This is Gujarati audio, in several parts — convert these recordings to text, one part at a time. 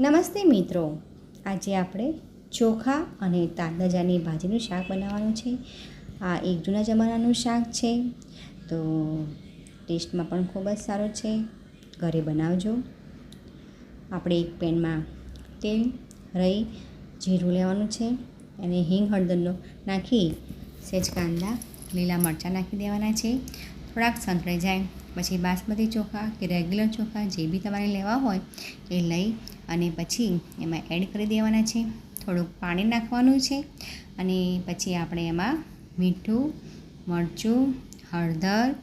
નમસ્તે મિત્રો. આજે આપણે ચોખા અને તાંદજાની ભાજીનું શાક બનાવવાનું છે. આ એક જૂના જમાનાનું શાક છે. તો ટેસ્ટમાં પણ ખૂબ જ સારું છે. ઘરે બનાવજો. આપણે એક પેનમાં તેલ રહી જીરું લેવાનું છે અને હિંગ, હળદરનો નાખી, સેજ, કાંદા, લીલા મરચાં નાખી દેવાના છે. થોડાક સંતળાઈ જાય. પછી બાસમતી ચોખા કે રેગ્યુલર ચોખા જે બી તમારે લેવા હોય એ લઈ અને પછી એમાં એડ કરી દેવાના છે. થોડુંક પાણી નાખવાનું છે અને પછી આપણે એમાં મીઠું, મરચું, હળદર,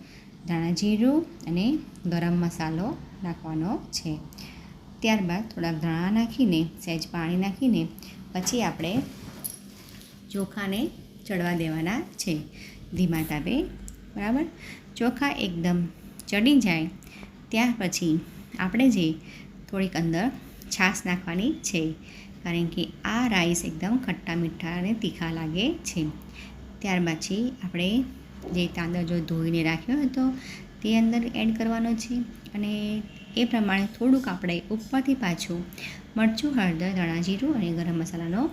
ધાણા જીરું અને ગરમ મસાલો નાખવાનો છે. ત્યારબાદ થોડાક ધાણા નાખીને, સહેજ પાણી નાખીને પછી આપણે ચોખાને ચડવા દેવાના છે. ધીમા તાપે, બરાબર? ચોખા એકદમ ચડી જાય. ત્યાર પછી આપણે જે થોડીક અંદર છાશ નાખવાની છે. કારણ કે આ રાઈસ એકદમ ખટ્ટા મીઠા અને તીખા લાગે છે. ત્યાર પછી આપણે જે તાંદળજો ધોઈને રાખ્યો હતો તે અંદર એડ કરવાનો છે અને એ પ્રમાણે થોડુંક આપણે ઉપરથી પાછું મરચું, હળદર, ધાણા જીરું અને ગરમ મસાલાનો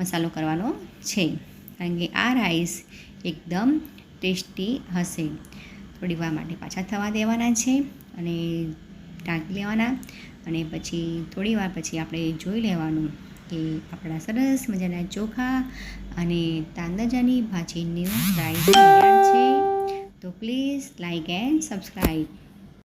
મસાલો કરવાનો છે. કારણ કે આ રાઈસ એકદમ ટેસ્ટી હશે. થોડી વાર માટે પાછા થવા દેવાના છે અને ઢાંકી લેવાના અને પછી થોડી વાર પછી આપણે જોઈ લેવાનું કે આપણા સરસ મજાના ચોખા અને તાંદાજાની ભાજીની રાઈસ છે? તો પ્લીઝ લાઇક એન્ડ સબસ્ક્રાઈબ